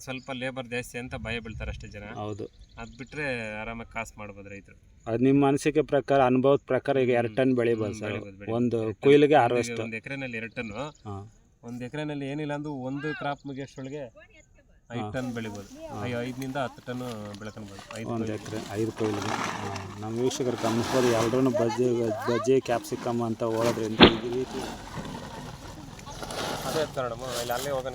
ಸ್ವಲ್ಪ ಲೇಬರ್ ಜಾಸ್ತಿ ಅಂತ ಭಯ ಬೀಳ್ತಾರೆ ಅಷ್ಟೇ ಜನ. ಹೌದು. ಅದ್ ಬಿಟ್ರೆ ಆರಾಮಾಗಿ ಕಾಸು ಮಾಡ್ಬೋದು ರೈತರು. ಅದು ನಿಮ್ಮ ಅನಿಸಿಕೆ ಪ್ರಕಾರ ಅನುಭವದ ಪ್ರಕಾರ ಈಗ ಎರಡು ಟನ್ ಬೆಳಿಬೋದು ಸರ್. ಬೆಳಿಬೋದು, ಬೆಳಿಬೋದು. ಒಂದು. ಕೊಯ್ಲಿಗೆ ಒಂದು- ಅರವಷ್ಟು ಒಂದು ಎಕರೆನಲ್ಲಿ ಎರಡು ಟನ್ ಹಾಂ. ಒಂದು ಎಕರೆನಲ್ಲಿ ಏನಿಲ್ಲ ಅಂದ್ರೂ ಒಂದು ಕ್ರಾಪ್ ಮುಗಿಯೋಷ್ಟೊಳಗೆ ಐದು ಟನ್ ಬೆಳಿಬೋದು. ಐ- ಐದರಿಂದ ಹತ್ತು ಟನ್ ಬೆಳ್ಕೊಬೋದು. ಐದು ಒಂದು. ಎಕರೆ ಐದು ಕೊಯ್ಲಿಗೆ. ನಮ್ಮ ವೀಕ್ಷಕರು ಗಮನಿಸ್ಬೋದು ಎಲ್ಲರೂ ಬಜ್ಜಿ ಬಜ್ಜಿ ಕ್ಯಾಪ್ಸಿಕಮ್ ಅಂತ ಓಡೋದ್ರಿಂದ ಈ ರೀತಿ ಅದೇ ಇರ್ತಾರೆ ಮೇಡಮ್ ಇಲ್ಲಿ ಅಲ್ಲೇ ಹೋಗೋಣ.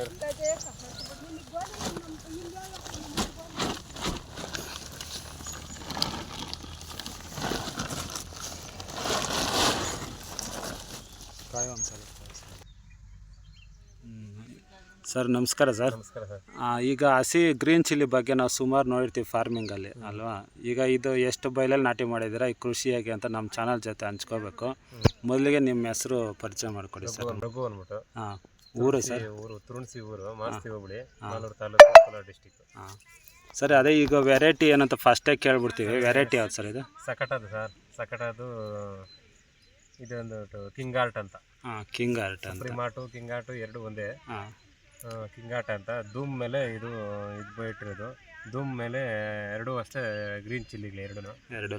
ಸರ್. ನಮಸ್ಕಾರ ಸರ್. ನಮಸ್ಕಾರ ಸರ್. ಈಗ ಹಸಿ ಗ್ರೀನ್ ಚಿಲ್ಲಿ ಬಗ್ಗೆ ನಾವು ಸುಮಾರು ನೋಡಿರ್ತೀವಿ ಫಾರ್ಮಿಂಗಲ್ಲಿ ಅಲ್ವಾ? ಈಗ ಇದು ಎಷ್ಟು ಬೈಲಲ್ಲಿ ನಾಟಿ ಮಾಡಿದಿರಾ ಈ ಕೃಷಿಯಾಗಿ ಅಂತ ನಮ್ಮ ಚಾನಲ್ ಜೊತೆ ಹಂಚ್ಕೋಬೇಕು. ಮೊದಲಿಗೆ ನಿಮ್ಮ ಹೆಸರು ಪರಿಚಯ ಮಾಡಿಕೊಡಿ ಸರ್. ರಘು- ರಘು ಅಂದ್ಬಿಟ್ಟು. ಹಾಂ. ಊರು ಸರ್? ಊರು ತುರುಣಸಿ ಊರು ಮಾಸ್ತಿ ಹೋಬಳಿ ಮಾಲೂರು ತಾಲೂಕು ಕೋಲಾರ ಡಿಸ್ಟಿಕ್ ಸರ್ ಅದೇ ಈಗ ವೆರೈಟಿ ಏನಂತ ಫಸ್ಟೇ ಕೇಳ್ಬಿಡ್ತೀವಿ. ವೆರೈಟಿ ಯಾವ್ದು ಸರ್ ಇದು? ಸಕಟದು ಸರ್ ಸಕಟದು ಇದೊಂದು ಕಿಂಗಾರ್ಟ್ ಅಂತ. ಹಾಂ ಕಿಂಗ್ ಆರ್ಟ್ ಅಂತ. ಕಿಂಗ್ ಆರ್ಟು ಎರಡು ಒಂದೇ. ಕಿಂಗ್ ಆರ್ಟ್ ಕಿಂಗಾಟ ಅಂತ. ಧೂಮ್ ಮೇಲೆ ಇದು ಇದು ಇಟ್ಟಿರೋದು ಧೂಮ್ ಮೇಲೆ ಎರಡೂ ಅಷ್ಟೇ ಗ್ರೀನ್ ಚಿಲ್ಲಿಗಳು ಎರಡೂ ಎರಡೂ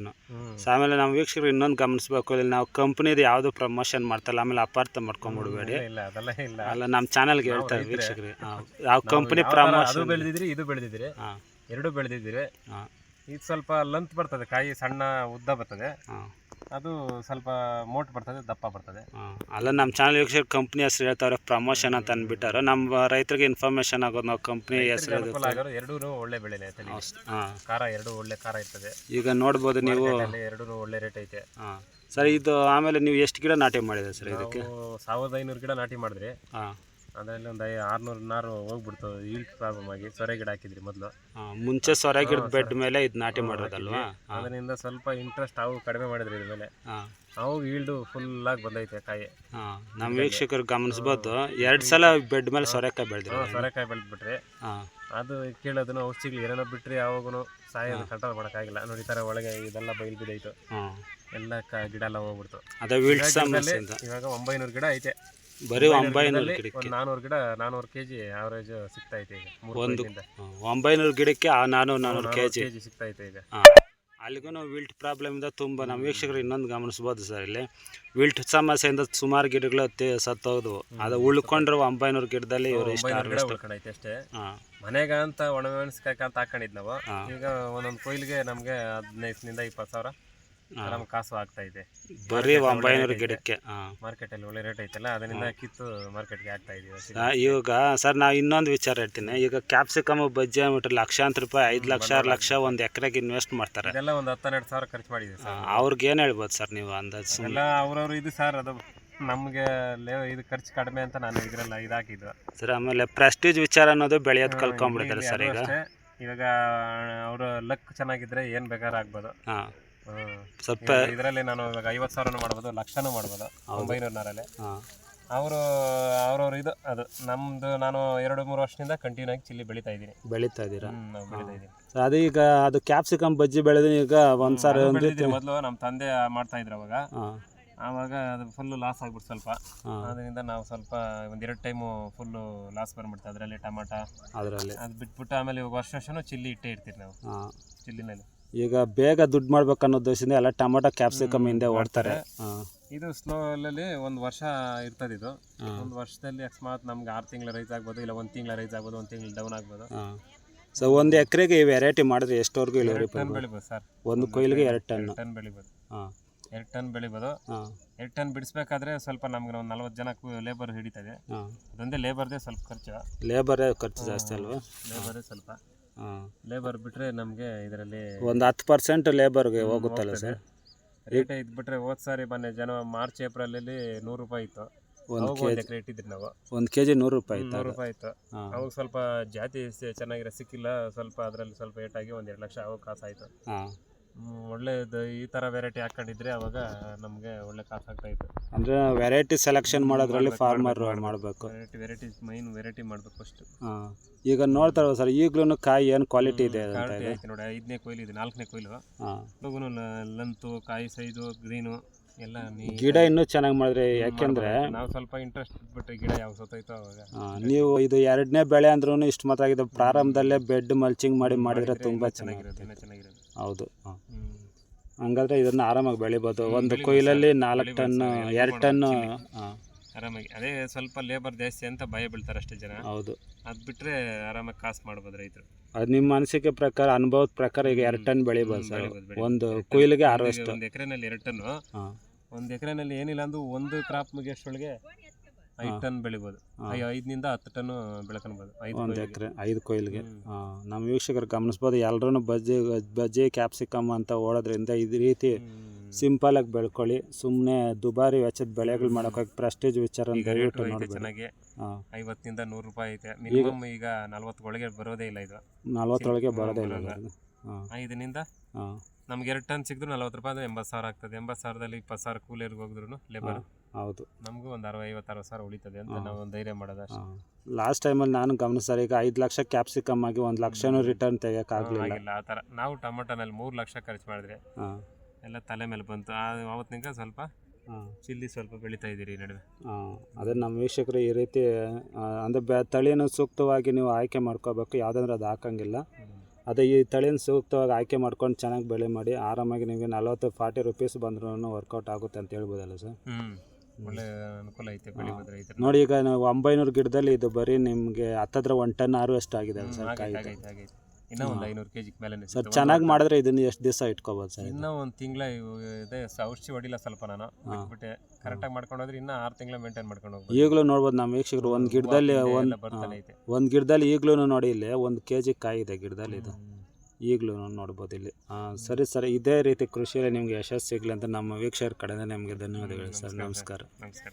ಆಮೇಲೆ ನಾವು ವೀಕ್ಷಕರು ಇನ್ನೊಂದು ಗಮನಿಸ್ಬೇಕು ಇಲ್ಲಿ ನಾವು ಕಂಪ್ನಿದು ಯಾವುದು ಪ್ರಮೋಷನ್ ಮಾಡ್ತಲ್ಲ ಆಮೇಲೆ ಅಪಾರ್ಥ ಮಾಡ್ಕೊಂಬಿಡ್ಬೇಡಿ ಇಲ್ಲ, ಅದೆಲ್ಲ ಇಲ್ಲ. ಅಲ್ಲ ನಮ್ಮ ಚಾನಲ್ಗೆ ಹೇಳ್ತಾರೆ ವೀಕ್ಷಕರು. ಯಾವ ಕಂಪ್ನಿ ಪ್ರಮೋಷನ್ ಅದು ಬೆಳೆದಿದ್ರಿ ಇದು ಬೆಳೆದಿದ್ರಿ ಹಾಂ. ಎರಡು ಬೆಳೆದಿದ್ದೀರಿ. ಹಾಂ. ಇದು ಸ್ವಲ್ಪ ಲಂತ್ ಬರ್ತದೆ ಕಾಯಿ ಸಣ್ಣ ಉದ್ದ ಬರ್ತದೆ. ಹಾಂ. ಅದು ಸ್ವಲ್ಪ ಮೋಟ್ ಬರ್ತದೆ ದಪ್ಪ ಬರ್ತದೆ. ಹಾಂ. ಅಲ್ಲ ನಮ್ಮ ಚಾನಲ್ ವೀಕ್ಷಕ ಕಂಪ್ನಿ ಹೆಸರು ಹೇಳ್ತಾರೆ ಪ್ರಮೋಷನ್ ಅಂತ ಅಂದ್ಬಿಟ್ಟಾರೆ. ನಮ್ಮ ರೈತರಿಗೆ ಇನ್ಫಾರ್ಮೇಶನ್ ಆಗೋದು ನಾವು ಕಂಪ್ನಿ ಹೆಸರು ಎರಡೂ ಒಳ್ಳೆ ಬೆಳೆನೆ ಹಾಂ. ಖಾರ ಎರಡು ಒಳ್ಳೆ ಖಾರ ಇರ್ತದೆ. ಈಗ ನೋಡ್ಬೋದು ನೀವು ಎರಡೂ ಒಳ್ಳೆ ರೇಟ್ ಐತೆ. ಹಾಂ. ಸರ್ ಇದು ಆಮೇಲೆ ನೀವು ಎಷ್ಟು ಗಿಡ ನಾಟಿ ಮಾಡಿದೆ ಸರ್ ಇದಕ್ಕೆ? ಸಾವಿರದ ಐನೂರು ಗಿಡ ನಾಟಿ ಮಾಡಿದ್ರಿ. ಹಾಂ. ಅದರಲ್ಲಿ ಒಂದು ಐ ಆರ್ನೂರು ನಾರು ಹೋಗ್ಬಿಡ್ತು. ಈಲ್ಡ್ ಪ್ರಾಬ್ಲಮ್ ಆಗಿ ಸೊರೆ ಗಿಡ ಹಾಕಿದ್ರಿ ಮೊದಲು. ಮುಂಚೆ ಸೊರೆ ಗಿಡದ ಬೆಡ್ ಮೇಲೆ ಇದು ನಾಟಿ ಮಾಡೋದಲ್ವಾ? ಅದರಿಂದ ಸ್ವಲ್ಪ ಇಂಟ್ರೆಸ್ಟ್ ಅವು ಕಡಿಮೆ ಮಾಡಿದ್ರಿ ಇದ್ರ ಮೇಲೆ ಅವು ಈಲ್ಡು ಫುಲ್ಲಾಗಿ ಬಂದೈತೆ ಕಾಯಿ. ನಮ್ಮ ವೀಕ್ಷಕರು ಗಮನಿಸ್ಬೋದು. ಎರಡು ಸಲ ಬೆಡ್ ಮೇಲೆ ಸೊರೆಕಾಯಿ ಬೆಳೆದ್ರು ಸೊರೆಕಾಯಿ ಬೆಳೆದ್ಬಿಟ್ರಿ. ಅದು ಕೇಳೋದನ್ನು ಔಷಧಿಗಳು ಏನೇನೋ ಬಿಟ್ರಿ ಅವಾಗೂ ಸಾಯೋದು ಕಂಟ್ರೋಲ್ ಮಾಡೋಕ್ಕಾಗಿಲ್ಲ. ನೋಡಿ ಥರ ಒಳಗೆ ಇದೆಲ್ಲ ಬೈಲ್ ಬಿದ್ದೈತು. ಎಲ್ಲ ಕ ಗಿಡ ಎಲ್ಲ ಹೋಗ್ಬಿಡ್ತು. ಅದೇ ಇವಾಗ ಒಂಬೈನೂರು ಗಿಡ ಐತೆ. ಬರೀ ಒಂಬೈನೂರು ಗಿಡಕ್ಕೆ. ನಾನೂರು ಗಿಡ ನಾನೂರು ಕೆ ಜಿ ಆವರೇಜ್ ಸಿಗ್ತಾ ಐತೆ ಈಗ ಮೂರು ಒಂದು ಕೊಯ್ಲಿಂದ. ಒಂಬೈನೂರು ಗಿಡಕ್ಕೆ ಆ ನಾನೂರು ನಾನೂರು ಕೆ ಜಿ ಕೆಜಿ ಸಿಗ್ತಾ ಐತೆ ಈಗ. ಹಾಂ ಅಲ್ಲಿಗೂ ವಿಲ್ಟ್ ಪ್ರಾಬ್ಲಮಿಂದ ತುಂಬ ನಮ್ಮ ವೀಕ್ಷಕರು ಇನ್ನೊಂದು ಗಮನಿಸ್ಬೋದು ಸರ್ ಇಲ್ಲಿ. ವಿಲ್ಟ್ ಸಮಸ್ಯೆಯಿಂದ ಸುಮಾರು ಗಿಡಗಳು ತೆ ಸತ್ತೋದ್ವು ಅದು ಉಳ್ಕೊಂಡ್ರೆ ಒಂಬೈನೂರು ಗಿಡದಲ್ಲಿ ಇವರು ಇಷ್ಟ ಒಂಬೈನೂರು ಗಿಡ ಹಾರ್ವೆಸ್ಟ್ ಉಳ್ಕೊಂಡೈತೆ ಅಷ್ಟೇ. ಮನೆಗಂತ ಮನೆಗ ಅಂತ ಅಂತ ಹಾಕೊಂಡಿದ್ ನಾವು. ಈಗ ಒಂದೊಂದು ಕೊಯ್ಲಿಗೆ ನಮಗೆ ಹದಿನೈದರಿಂದ ಇಪ್ಪತ್ತು ಸಾವಿರ. ಆರಾಮ್ ಕಾಸು ಆಗ್ತಾ ಇದೆ. ಬರೀ ಒಂಬೈನೂರು ಗಿಡಕ್ಕೆ ಮಾರ್ಕೆಟ್ ಅಲ್ಲಿ ಒಳ್ಳೆ ರೇಟ್ ಐತಲ್ಲ ಅದರಿಂದ ಕಿತ್ತು ಮಾರ್ಕೆಟ್ಗೆ ಆಗ್ತಾ ಇದೀವಿ ಈಗ ಇವಾಗ ಸರ್ ನಾವು ಇನ್ನೊಂದು ವಿಚಾರ ಹೇಳ್ತೀನಿ. ಈಗ ಕ್ಯಾಪ್ಸಿಕಮ್ ಬಜ್ಜಿ ಅಂದ್ಬಿಟ್ರೆ ಲಕ್ಷಾಂತರ ರೂಪಾಯಿ ಐದು ಲಕ್ಷ ಆರು ಲಕ್ಷ ಒಂದು ಎಕರೆಗೆ ಇನ್ವೆಸ್ಟ್ ಮಾಡ್ತಾರೆ. ಇದೆಲ್ಲ ಒಂದು ಹತ್ತೆರಡು ಸಾವಿರ ಖರ್ಚು ಮಾಡಿದ್ವಿ ಸರ್. ಅವ್ರಿಗೆ ಏನು ಹೇಳ್ಬೋದು ಸರ್ ನೀವು ಅಂದಾಜು? ಎಲ್ಲ ಅವ್ರವ್ರು ಇದು ಸರ್ ಅದು ನಮಗೆ ಲೇ ಇದು ಖರ್ಚು ಕಡಿಮೆ ಅಂತ ನಾನು ಇದ್ರಲ್ಲ ಇದಾಕಿದ್ದು ಸರ್ ಆಮೇಲೆ ಪ್ರೆಸ್ಟೀಜ್ ವಿಚಾರ ಅನ್ನೋದು ಬೆಳೆಯೋದು ಕಲ್ಕೊಂಡ್ಬಿಡ್ತಾರೆ ಸರ್ ಈಗ. ಇವಾಗ ಅವರು ಲಕ್ ಚೆನ್ನಾಗಿದ್ರೆ ಏನು ಬೇಕಾದ್ರೂ ಆಗ್ಬೋದು. ಹಾಂ. ಸ್ವಲ್ಪ ಇದರಲ್ಲಿ ನಾನು ಇವಾಗ ಐವತ್ತು ಸಾವಿರನೂ ಮಾಡ್ಬೋದು ಲಕ್ಷನೂ ಮಾಡ್ಬೋದು ಒಂಬೈನೂರು ನಾರಲ್ಲಿ ಅವರು ಅವ್ರವ್ರ ಇದು ಅದು ನಮ್ದು ನಾನು ಎರಡು ಮೂರು ವರ್ಷದಿಂದ ಕಂಟಿನ್ಯೂ ಆಗಿ ಚಿಲ್ಲಿ ಬೆಳಿತಾ ಇದ್ದೀನಿ. ಬೆಳೀತಾ ಇದ್ದೀರಾ? ಬೆಳಿತಾ ಇದ್ದೀನಿ ಅದು ಈಗ ಅದು ಕ್ಯಾಪ್ಸಿಕಮ್ ಬಜ್ಜಿ ಬೆಳೆದು ಈಗ ಒಂದು ಸಾವಿರ ಮೊದಲು ನಮ್ಮ ತಂದೆ ಮಾಡ್ತಾ ಇದ್ರು ಅವಾಗ. ಆವಾಗ ಅದು ಫುಲ್ ಲಾಸ್ ಆಗ್ಬಿಟ್ಟು ಸ್ವಲ್ಪ. ಅದರಿಂದ ನಾವು ಸ್ವಲ್ಪ ಒಂದೆರಡು ಟೈಮು ಫುಲ್ಲು ಲಾಸ್ ಬಂದ್ಬಿಡ್ತು. ಅದರಲ್ಲಿ ಟಮಾಟ. ಅದರಲ್ಲಿ. ಅದು ಬಿಟ್ಬಿಟ್ಟು ಆಮೇಲೆ ಇವಾಗ ವರ್ಷ ವರ್ಷನೂ ಚಿಲ್ಲಿ ಇಟ್ಟೇ ಇರ್ತೀವಿ ನಾವು. ಚಿಲ್ಲಿನಲ್ಲಿ. ಈಗ ಬೇಗ ದುಡ್ಡು ಮಾಡ್ಬೇಕು ಅನ್ನೋ ಉದ್ದೇಶದಿಂದ ಎಲ್ಲ ಟೊಮೊಟೊ ಕ್ಯಾಪ್ಸಿಕಮ್ ಹಿಂದೆ ಓಡ್ತಾರೆ. ಇದು ಸ್ಲೋ ಸ್ಲೋಲಲ್ಲಿ ಒಂದು ವರ್ಷ ಇರ್ತದೆ ಇದು. ಒಂದು ವರ್ಷದಲ್ಲಿ ಅಕಸ್ಮಾತ್ ನಮ್ಗೆ ಆರು ತಿಂಗಳ ರೈಸ್ ಆಗ್ಬೋದು ಇಲ್ಲ ಒಂದು ತಿಂಗಳ ರೈಸ್ ಆಗ್ಬೋದು ಒಂದು ತಿಂಗಳು ಡೌನ್ ಆಗ್ಬೋದು. ಸೊ ಒಂದು ಎಕರೆಗೆ ಈ ವೆರೈಟಿ ಮಾಡಿದ್ರೆ ಎಷ್ಟವರೆಗೂ ಇಳುವರಿ ಟನ್ ಬೆಳಿಬೋದು ಸರ್. ಒಂದು ಕೊಯ್ಲಿಗೆ ಎರಡು ಟನ್. ಟನ್ ಬೆಳಿಬೋದು. ಹಾಂ. ಎರಡು ಟನ್ ಬೆಳಿಬೋದು. ಹಾಂ. ಎರಡು ಟನ್ ಬಿಡಿಸ್ಬೇಕಾದ್ರೆ ಸ್ವಲ್ಪ ನಮ್ಗೆ ಒಂದು ನಲ್ವತ್ತು ಜನಕ್ಕೂ ಲೇಬರ್ ಹಿಡಿತದೆ. ಅದೊಂದೇ ಲೇಬರ್ದೇ ಸ್ವಲ್ಪ ಖರ್ಚು. ಲೇಬರೇ ಖರ್ಚು ಜಾಸ್ತಿ ಅಲ್ವಾ? ಲೇಬರೇ ಸ್ವಲ್ಪ. ಲೇಬರ್ ಬಿಟ್ರೆ ನಮಗೆ ಇದರಲ್ಲಿ ಒಂದು ಹತ್ತು ಪರ್ಸೆಂಟ್ ಲೇಬರ್ಗೆ ಹೋಗುತ್ತಲ್ಲ ಸರ್ ರೇಟ್ ಇದ್ಬಿಟ್ರೆ ಹೋದ್ ಸಾರಿ ಮೊನ್ನೆ ಜನ ಮಾರ್ಚ್ ಏಪ್ರಿಲಲ್ಲಿ ನೂರು ರೂಪಾಯಿ ಇತ್ತು. ಒಂದು ಕೆ ಎಕರೆ ಇಟ್ಟಿದ್ರಿ ನಾವು. ಒಂದು ಕೆ ಜಿ ನೂರು ರೂಪಾಯಿ ಇತ್ತು ನೂರು ರೂಪಾಯಿ ಇತ್ತು. ಅವಾಗ ಸ್ವಲ್ಪ ಜಾತಿ ಚೆನ್ನಾಗಿರೋ ಸಿಕ್ಕಿಲ್ಲ. ಸ್ವಲ್ಪ ಅದರಲ್ಲಿ ಸ್ವಲ್ಪ ಏಟಾಗಿ ಒಂದು ಎರಡು ಲಕ್ಷ ಅವಾಗ ಕಾಸಾಯಿತು. ಹಾಂ. ಒಳ್ಳೇದು. ಈ ಥರ ವೆರೈಟಿ ಹಾಕೊಂಡಿದ್ರೆ ಅವಾಗ ನಮಗೆ ಒಳ್ಳೆ ಕಾಸು ಆಗ್ತಾ ಇತ್ತು. ಅಂದರೆ ವೆರೈಟಿ ಸೆಲೆಕ್ಷನ್ ಮಾಡೋದ್ರಲ್ಲಿ ಫಾರ್ಮರ್ ಮಾಡಬೇಕು. ವೆರೈಟಿ ವೆರೈಟಿ ಮೈನ್ ವೆರೈಟಿ ಮಾಡಬೇಕು ಫಸ್ಟ್ ಹಾಂ. ಈಗ ನೋಡ್ತಾರೆ ಸರ್ ಈಗಲೂ ಕಾಯಿ ಏನು ಕ್ವಾಲಿಟಿ ಇದೆ ಕ್ವಾಲಿಟಿ ಐತೆ ನೋಡಿ. ಐದನೇ ಕೊಯ್ಲು ಇದೆ ನಾಲ್ಕನೇ ಕೊಯ್ಲು. ಇವಾಗೂ ಲಂತು ಕಾಯಿ ಸೈಜು ಗ್ರೀನು ಎಲ್ಲ ಗಿಡ ಇನ್ನೂ ಚೆನ್ನಾಗಿ ಮಾಡಿದ್ರೆ ಯಾಕೆಂದ್ರೆ ನಾವು ಸ್ವಲ್ಪ ಇಂಟ್ರೆಸ್ಟ್ ಬಿಟ್ಟು ಗಿಡ ಯಾವ ಸತ್ತೋಯ್ತೋ ಅವಾಗ. ನೀವು ಇದು ಎರಡನೇ ಬೆಳೆ ಅಂದ್ರೂ ಇಷ್ಟು ಮಾತ್ರ ಆಗಿದೆ. ಪ್ರಾರಂಭದಲ್ಲೇ ಬೆಡ್ ಮಲ್ಚಿಂಗ್ ಮಾಡಿ ಮಾಡಿದ್ರೆ ತುಂಬ ಚೆನ್ನಾಗಿರುತ್ತೆ ಚೆನ್ನಾಗಿರೋದು ಹೌದು. ಹಾಗಾದ್ರೆ ಹಂಗಾದ್ರೆ ಇದನ್ನ ಆರಾಮಾಗಿ ಬೆಳಿಬೋದು. ಒಂದು ಕೊಯ್ಲಲ್ಲಿ ನಾಲ್ಕು ಟನ್ ಎರಡು ಟನ್ ಆರಾಮಾಗಿ. ಅದೇ ಸ್ವಲ್ಪ ಲೇಬರ್ ಜಾಸ್ತಿ ಅಂತ ಭಯ ಬೀಳ್ತಾರೆ ಅಷ್ಟೇ ಜನ. ಹೌದು. ಅದು ಬಿಟ್ಟರೆ ಆರಾಮಾಗಿ ಕಾಸು ಮಾಡ್ಬೋದು ರೈತರು. ಅದು ನಿಮ್ಮ ಅನಿಸಿಕೆ ಪ್ರಕಾರ ಅನುಭವದ ಪ್ರಕಾರ ಈಗ ಎರಡು ಟನ್ ಬೆಳಿಬೋದು ಸರ್. ಒಂದು. ಕೊಯ್ಲಿಗೆ ಆರು ಒಂದು ಎಕರೆನಲ್ಲಿ ಎರಡು ಟನ್ನು. ಒಂದು ಎಕರೆನಲ್ಲಿ ಏನಿಲ್ಲ ಅಂದ್ರೂ ಒಂದು ಕ್ರಾಪ್ ಮುಗಿಯೋಷ್ಟ್ರೊಳಗೆ ಐದು ಟನ್ ಬೆಳಿಬೋದು. ಐದರಿಂದ ಹತ್ತು ಟನ್ ಬೆಳ್ಕೊಬೋದು ಒಂದು. ಎಕರೆ ಐದು ಕೊಯ್ಲಿಗೆ. ನಮ್ಮ ವೀಕ್ಷಕರು ಗಮನಿಸ್ಬೋದು ಎಲ್ಲರೂ ಬಜ್ಜಿ ಬಜ್ಜಿ ಕ್ಯಾಪ್ಸಿಕಮ್ ಅಂತ ಓಡೋದ್ರಿಂದ ಇದು ರೀತಿ ಸಿಂಪಲ್ ಸಿಂಪಲಾಗಿ ಬೆಳ್ಕೊಳ್ಳಿ. ಸುಮ್ಮನೆ ದುಬಾರಿ ವೆಚ್ಚದ ಬೆಳೆಗಳು ಮಾಡೋಕ್ಕಾಗಿ ಪ್ರೆಸ್ಟೇಜ್ ವಿಚಾರ ಚೆನ್ನಾಗಿ. ಐವತ್ತಿಂದ ನೂರು ರೂಪಾಯಿ ಐತೆ. ಮಿನಿಮಮ್ ಈಗ ನಲ್ವತ್ತೊಳಗೆ ಬರೋದೇ ಇಲ್ಲ ಇದು. ನಲ್ವತ್ತೊಳಗೆ ಬರೋದೇ ಇಲ್ಲ ಐದರಿಂದ ನಮ್ಗೆ ಎರಡು ಟನ್ ಸಿಕ್ಕಿದ್ರು ನಲ್ವತ್ತು ರೂಪಾಯಿ ಅಂದ್ರೆ ಎಂಬತ್ತು ಸಾವಿರ ಆಗ್ತದೆ. ಎಂಬತ್ತು ಸಾವಿರದಲ್ಲಿ ಇಪ್ಪತ್ತು ಸಾವಿರ ಕೂಲಿಯರ್ಗೆ ಹೋಗಿದ್ರು ಲೇಬರ್ ಹೌದು. ನಮಗೂ ಒಂದು ಅರವತ್ತು ಐವತ್ತು ಅರವತ್ತು ಸಾವಿರ ಉಳಿತದೆ ಅಂತ ನಾವು ಒಂದು ಧೈರ್ಯ ಮಾಡೋದು ಅಷ್ಟೇ. ಲಾಸ್ಟ್ ಟೈಮಲ್ಲಿ ನಾನು ಗಮನಿಸ್ತಾರೆ ಈಗ ಐದು ಲಕ್ಷ ಕ್ಯಾಪ್ಸಿಕಮ್ ಆಗಿ ಒಂದು ಲಕ್ಷನೂ ರಿಟರ್ನ್ ತೆಗಿಯೋಕ್ಕಾಗಲಿಲ್ಲ ಆಗಿಲ್ಲ ಆ ಥರ. ನಾವು ಟೊಮೊಟೊನಲ್ಲಿ ಮೂರು ಲಕ್ಷ ಖರ್ಚು ಮಾಡಿದ್ರೆ ಹಾಂ. ಎಲ್ಲ ತಲೆ ಮೇಲೆ ಬಂತು. ಆ ಅವತ್ತಿನಿಂದ ಸ್ವಲ್ಪ ಹಾಂ. ಚಿಲ್ಲಿ ಸ್ವಲ್ಪ ಬೆಳೀತಾ ಇದ್ದೀರಿ ಈ ನಡುವೆ. ಅದೇ ನಮ್ಮ ವೀಕ್ಷಕರು ಈ ರೀತಿ ಅಂದರೆ ಬೆ ತಳಿಯನ್ನು ಸೂಕ್ತವಾಗಿ ನೀವು ಆಯ್ಕೆ ಮಾಡ್ಕೋಬೇಕು. ಯಾವುದಂದ್ರೆ ಅದು ಹಾಕಂಗಿಲ್ಲ. ಅದೇ ಈ ತಳಿನ ಸೂಕ್ತವಾಗಿ ಆಯ್ಕೆ ಮಾಡ್ಕೊಂಡು ಚೆನ್ನಾಗಿ ಬೆಳೆ ಮಾಡಿ ಆರಾಮಾಗಿ ನಿಮಗೆ ನಲ್ವತ್ತು ಫಾರ್ಟಿ ರುಪೀಸ್ ಬಂದ್ರೂ ವರ್ಕೌಟ್ ಆಗುತ್ತೆ ಅಂತ ಹೇಳ್ಬೋದಲ್ಲ ಸರ್? ಒಳ್ಳೆ ಅನುಕೂಲ ಐತೆ ಬೆಳಿಬೋದು ರೈತರು ನೋಡಿ ಈಗ ನಾವು ಒಂಬೈನೂರು ಗಿಡದಲ್ಲಿ ಇದು ಬರೀ ನಿಮಗೆ ಹತ್ತತ್ರ ಒನ್ ಟನ್ ಹಾರ್ವೆಸ್ಟ್ ಆಗಿದೆ ಸರ್ ಕಾಯಿ ಇನ್ನೂ ಒಂದು ಐನೂರು ಕೆ ಜಿಗೆ ಮೇಲೆ ಸರ್ ಚೆನ್ನಾಗಿ ಮಾಡಿದ್ರೆ ಇದನ್ನು ಎಷ್ಟು ದಿವಸ ಇಟ್ಕೋಬೋದು ಸರ್? ಇನ್ನೂ ಒಂದು ತಿಂಗಳ ಇದೆ ಔಷಧಿ ಹೊಡಿಲ್ಲ ಸ್ವಲ್ಪ ನಾನು. ಬಿಟ್ಬಿಟ್ಟೆ. ಕರೆಕ್ಟಾಗಿ ಮಾಡ್ಕೊಂಡು ಹೋದ್ರೆ ಇನ್ನೂ ಆರು ತಿಂಗಳ ಮೇಂಟೈನ್ ಮಾಡ್ಕೊಂಡು ಹೋಗ್ಬೋದು. ಈಗಲೂ ನೋಡ್ಬೋದು ನಮ್ಮ ವೀಕ್ಷಕರು ಒಂದು ಗಿಡದಲ್ಲಿ ಒಂದು ಒಂದು ಗಿಡದಲ್ಲಿ ಈಗಲೂ ನೋಡಿ ಇಲ್ಲಿ ಒಂದು ಕೆ ಜಿ ಕಾಯಿ ಇದೆ ಗಿಡದಲ್ಲಿ ಇದು. ಈಗಲೂ ನೋಡ್ಬೋದು ಇಲ್ಲಿ. ಸರಿ ಸರ್ ಇದೇ ರೀತಿ ಕೃಷಿಯಲ್ಲಿ ನಿಮಗೆ ಯಶಸ್ಸು ಸಿಗಲಿ ಅಂತ ನಮ್ಮ ವೀಕ್ಷಕರ ಕಡೆಯಿಂದ ನಿಮಗೆ ಧನ್ಯವಾದಗಳು ಸರ್. ನಮಸ್ಕಾರ. ನಮಸ್ಕಾರ.